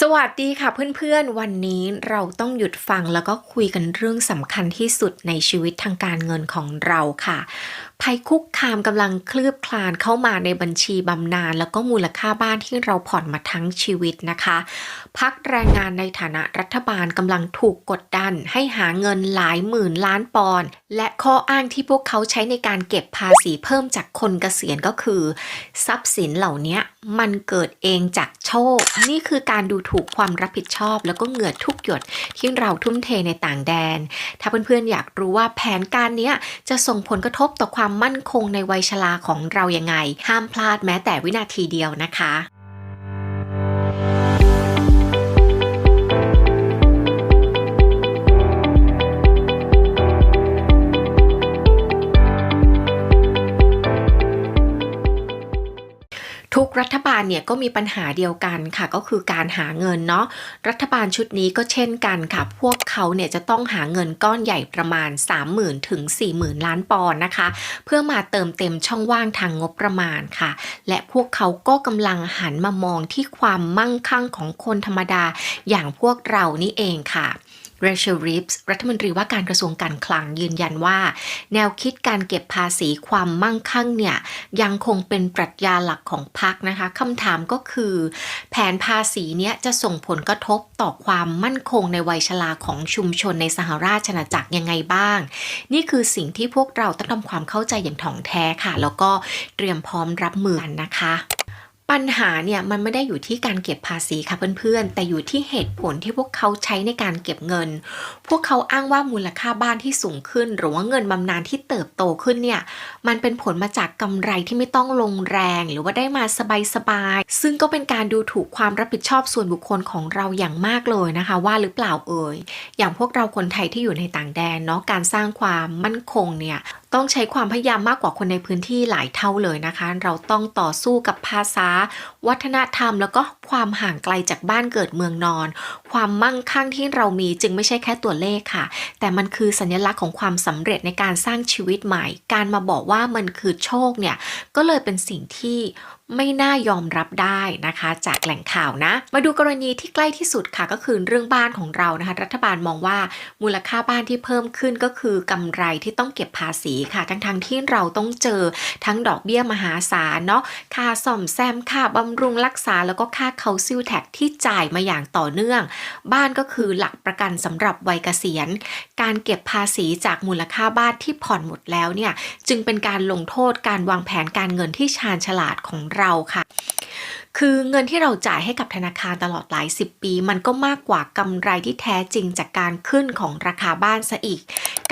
สวัสดีค่ะเพื่อนๆ วันนี้เราต้องหยุดฟังแล้วก็คุยกันเรื่องสำคัญที่สุดในชีวิตทางการเงินของเราค่ะ ภัยคุกคามกำลังคลืบคลานเข้ามาในบัญชีบำนาญแล้วก็มูลค่าบ้านที่เราผ่อนมาทั้งชีวิตนะคะ พักแรงงานในฐานะรัฐบาลกำลังถูกกดดัน ให้หาเงินหลายหมื่นล้านปอนด์และข้ออ้างที่พวกเขาใช้ในการเก็บภาษีเพิ่มจากคนเกษียณก็คือ ทรัพย์สินเหล่านี้มันเกิดเองจากโชค นี่คือการดูถูกความรับผิดชอบ แล้วก็เหงื่อทุกหยดที่เราทุ่มเทในต่างแดน ถ้าเพื่อนๆอยากรู้ว่าแผนการนี้จะส่งผลกระทบต่อความมั่นคงในวัยชราของเรายังไง ห้ามพลาดแม้แต่วินาทีเดียวนะคะ ทุกรัฐบาลเนี่ยก็มีปัญหาเดียวกันค่ะ ก็คือการหาเงินเนาะรัฐบาลชุดนี้ก็เช่นกันค่ะ พวกเขาเนี่ยจะต้องหาเงินก้อนใหญ่ประมาณ 30,000ถึง40,000 ล้านปอนด์นะคะ เพื่อมาเติมเต็มช่องว่างทางงบประมาณค่ะ และพวกเขาก็กำลังหันมามองที่ความมั่งคั่งของคนธรรมดาอย่างพวกเรานี่เองค่ะ เรเชลริฟส์รัฐมนตรีว่าการกระทรวงการคลังยืนยันว่า แนวคิดการเก็บภาษีความมั่งคั่งเนี่ยยังคงเป็นปรัชญาหลักของพรรคนะคะคำถามก็คือ แผนภาษีเนี้ยจะส่งผลกระทบต่อความมั่นคงในวัยชราของชุมชนในสหราชอาณาจักรยังไงบ้าง นี่คือสิ่งที่พวกเราต้องทำความเข้าใจอย่างถ่องแท้ค่ะ แล้วก็เตรียมพร้อมรับมือกันนะคะ ปัญหาเนี่ยมันไม่ได้อยู่ที่การเก็บภาษีค่ะเพื่อนๆ แต่อยู่ที่เหตุผลที่พวกเขาใช้ในการเก็บเงิน พวกเขาอ้างว่ามูลค่าบ้านที่สูงขึ้น หรือว่าเงินบำนาญที่เติบโตขึ้นเนี่ยมันเป็นผลมาจากกำไรที่ไม่ต้องลงแรง หรือว่าได้มาสบายๆซึ่งก็เป็นการดูถูกความรับผิดชอบส่วนบุคคลของเราอย่างมากเลยนะคะ ว่าหรือเปล่าเอ่ยอย่างพวกเราคนไทยที่อยู่ในต่างแดนเนาะการสร้างความมั่นคงเนี่ย ต้องใช้ความพยายามมากกว่าคนในพื้นที่หลายเท่าเลยนะคะ เราต้องต่อสู้กับภาษา วัฒนธรรม แล้วก็ความห่างไกลจากบ้านเกิดเมืองนอน ความมั่งคั่งที่เรามีจึงไม่ใช่แค่ตัวเลขค่ะ แต่มันคือสัญลักษณ์ของความสำเร็จในการสร้างชีวิตใหม่ การมาบอกว่ามันคือโชคเนี่ยก็เลยเป็นสิ่งที่ไม่น่ายอมรับได้นะคะ จากแหล่งข่าวนะ มาดูกรณีที่ใกล้ที่สุดค่ะก็คือเรื่องบ้านของเรานะคะ รัฐบาลมองว่ามูลค่าบ้านที่เพิ่มขึ้นก็คือกำไรที่ต้องเก็บภาษีค่ะทั้งๆทที่เราต้องเจอทั้งดอกเบี้ยมหาศาลเนาะค่าซ่อมแซมค่าบำรุงรักษาแล้วก็ค่าเคาซิลแท็กที่จ่ายมาอย่างต่อเนื่อง บ้านก็คือหลักประกันสำหรับวัยเกษียณ การเก็บภาษีจากมูลค่าบ้านที่ผ่อนหมดแล้วเนี่ยจึงเป็นการลงโทษการวางแผนการเงินที่ชาญฉลาดของเราค่ะ คือเงินที่เราจ่ายให้กับธนาคารตลอดหลายสิบปี มันก็มากกว่ากำไรที่แท้จริงจากการขึ้นของราคาบ้านซะอีก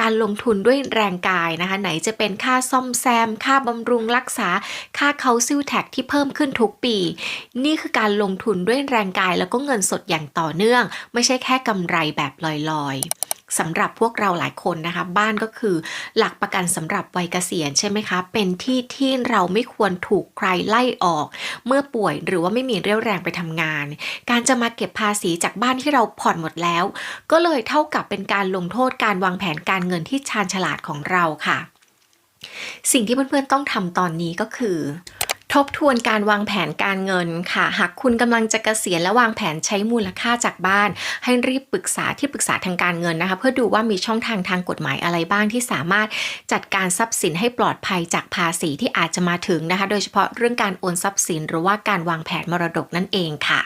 การลงทุนด้วยแรงกายนะคะ ไหนจะเป็นค่าซ่อมแซม ค่าบำรุงรักษา ค่าเคาซิลแท็กที่เพิ่มขึ้นทุกปี นี่คือการลงทุนด้วยแรงกายแล้วก็เงินสดอย่างต่อเนื่อง ไม่ใช่แค่กำไรแบบลอยๆ สำหรับพวกเราหลายคนนะคะ บ้านก็คือหลักประกันสำหรับวัยเกษียณใช่ไหมคะ เป็นที่ที่เราไม่ควรถูกใครไล่ออก เมื่อป่วยหรือว่าไม่มีเรี่ยวแรงไปทำงาน การจะมาเก็บภาษีจากบ้านที่เราผ่อนหมดแล้ว ก็เลยเท่ากับเป็นการลงโทษการวางแผนการเงินที่ชาญฉลาดของเราค่ะ สิ่งที่เพื่อนๆต้องทำตอนนี้ก็คือ ทบทวนการวางแผนการเงินค่ะ หากคุณกำลังจะเกษียณและวางแผนใช้มูลค่าจากบ้าน ให้รีบปรึกษาที่ปรึกษาทางการเงินนะคะ เพื่อดูว่ามีช่องทางทางกฎหมายอะไรบ้างที่สามารถจัดการทรัพย์สินให้ปลอดภัยจากภาษีที่อาจจะมาถึงนะคะ โดยเฉพาะเรื่องการโอนทรัพย์สิน หรือว่าการวางแผนมรดกนั่นเองค่ะ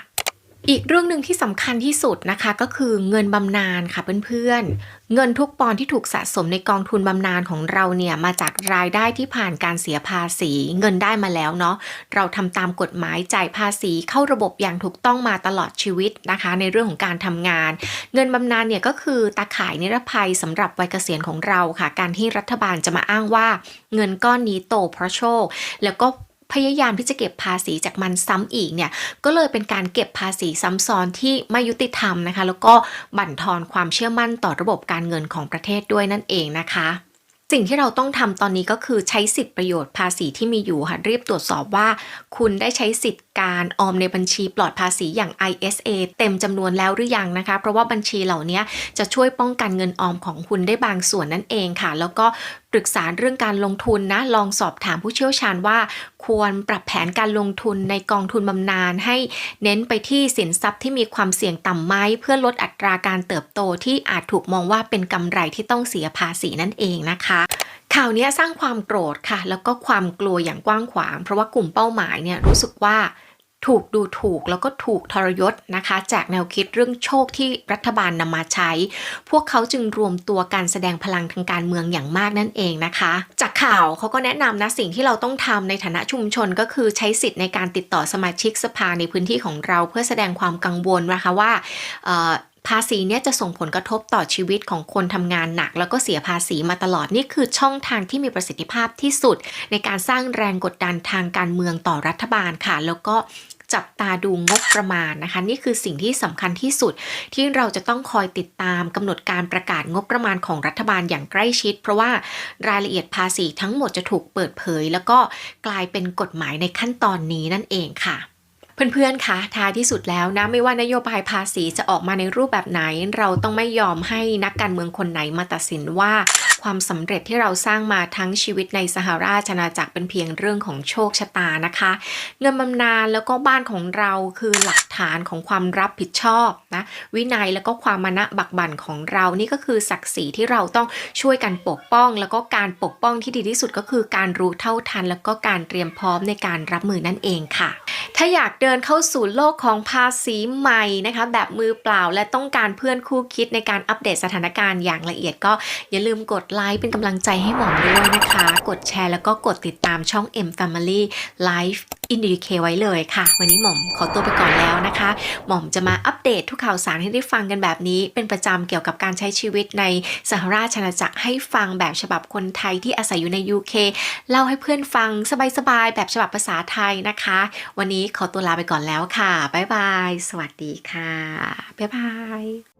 อีกเรื่องหนึ่งที่สำคัญที่สุดนะคะก็คือเงินบำนาญค่ะเพื่อนๆ เงินทุกปอนที่ถูกสะสมในกองทุนบำนาญของเราเนี่ยมาจากรายได้ที่ผ่านการเสียภาษี เงินได้มาแล้วเนาะเราทำตามกฎหมายจ่ายภาษีเข้าระบบอย่างถูกต้องมาตลอดชีวิตนะคะ ในเรื่องของการทำงาน เงินบำนาญเนี่ยก็คือตาข่ายนิรภัยสำหรับวัยเกษียณของเราค่ะ การที่รัฐบาลจะมาอ้างว่า เงินก้อนนี้โตเพราะโชค แล้วก็ พยายามที่จะเก็บภาษีจากมันซ้ำอีกเนี่ยก็เลยเป็นการเก็บภาษีซ้ำซ้อนที่ไม่ยุติธรรมนะคะ แล้วก็บั่นทอนความเชื่อมั่นต่อระบบการเงินของประเทศด้วยนั่นเองนะคะสิ่งที่เราต้องทำตอนนี้ก็คือใช้สิทธิประโยชน์ภาษีที่มีอยู่ค่ะรีบตรวจสอบว่า คุณได้ใช้สิทธิการออมในบัญชีปลอดภาษีอย่าง ISA เต็มจำนวนแล้วหรือยังนะคะ เพราะว่าบัญชีเหล่านี้จะช่วยป้องกันเงินออมของคุณได้บางส่วนนั่นเองค่ะ แล้วก็ ปรึกษาเรื่องการลงทุนนะ ลองสอบถามผู้เชี่ยวชาญว่า ควรปรับแผนการลงทุนในกองทุนบำนาญให้เน้นไปที่สินทรัพย์ที่มีความเสี่ยงต่ำไหมเพื่อลดอัตราการเติบโตที่อาจถูกมองว่าเป็นกำไรที่ต้องเสียภาษีนั่นเองนะคะข่าวนี้สร้างความโกรธค่ะ แล้วก็ความกลัวอย่างกว้างขวาง เพราะว่ากลุ่มเป้าหมายเนี่ยรู้สึกว่า ถูกดูถูกแล้วก็ถูกทรยศนะคะ จากแนวคิดเรื่องโชคที่รัฐบาลนำมาใช้ พวกเขาจึงรวมตัวการแสดงพลังทางการเมืองอย่างมากนั่นเองนะคะ จากข่าวเขาก็แนะนำนะสิ่งที่เราต้องทำในฐานะชุมชนก็คือใช้สิทธิ์ในการติดต่อสมาชิกสภาในพื้นที่ของเรา เพื่อแสดงความกังวลนะคะว่าภาษีเนี่ยจะส่งผลกระทบต่อชีวิตของคนทำงานหนัก แล้วก็เสียภาษีมาตลอดนี่คือช่องทางที่มีประสิทธิภาพที่สุด ในการสร้างแรงกดดันทางการเมืองต่อรัฐบาลค่ะ แล้วก็ จับตาดูงบประมาณนะคะ นี่คือสิ่งที่สำคัญที่สุดที่เราจะต้องคอยติดตามกำหนดการประกาศงบประมาณของรัฐบาลอย่างใกล้ชิด เพราะว่ารายละเอียดภาษีทั้งหมดจะถูกเปิดเผย แล้วก็กลายเป็นกฎหมายในขั้นตอนนี้นั่นเองค่ะเพื่อนๆ คะ ท้ายที่สุดแล้วนะ ไม่ว่านโยบายภาษีจะออกมาในรูปแบบไหน เราต้องไม่ยอมให้นักการเมืองคนไหนมาตัดสินว่า ความสำเร็จที่เราสร้างมาทั้งชีวิตในสหราชอาณาจักรเป็นเพียงเรื่องของโชคชะตานะคะ เงินบำนาญแล้วก็บ้านของเราคือหลักฐานของความรับผิดชอบนะวินัยแล้วก็ความมานะบักบั่นของเรานี่ก็คือศักดิ์ศรีที่เราต้องช่วยกันปกป้อง แล้วก็การปกป้องที่ดีที่สุดก็คือการรู้เท่าทัน แล้วก็การเตรียมพร้อมในการรับมือนั่นเองค่ะ ถ้าอยากเดินเข้าสู่โลกของภาษีใหม่นะคะแบบมือเปล่าและต้องการเพื่อนคู่คิดในการอัปเดตสถานการณ์อย่างละเอียดก็อย่าลืมกดไลค์เป็นกำลังใจให้หมอมด้วยนะคะ กดแชร์แล้วก็กดติดตามช่อง M Family Life in the UK ไว้เลยค่ะ วันนี้หม่อมขอตัวไปก่อนแล้วนะคะ หม่อมจะมาอัปเดตทุกข่าวสารให้ได้ฟังกันแบบนี้ เป็นประจำเกี่ยวกับการใช้ชีวิตในสหราชอาณาจักรให้ฟังแบบฉบับคนไทยที่อาศัยอยู่ใน UK เล่าให้เพื่อนฟังสบายๆแบบฉบับภาษาไทยนะคะ วันนี้ขอตัวลาไปก่อนแล้วค่ะบ๊ายบาย สวัสดีค่ะบ๊ายบาย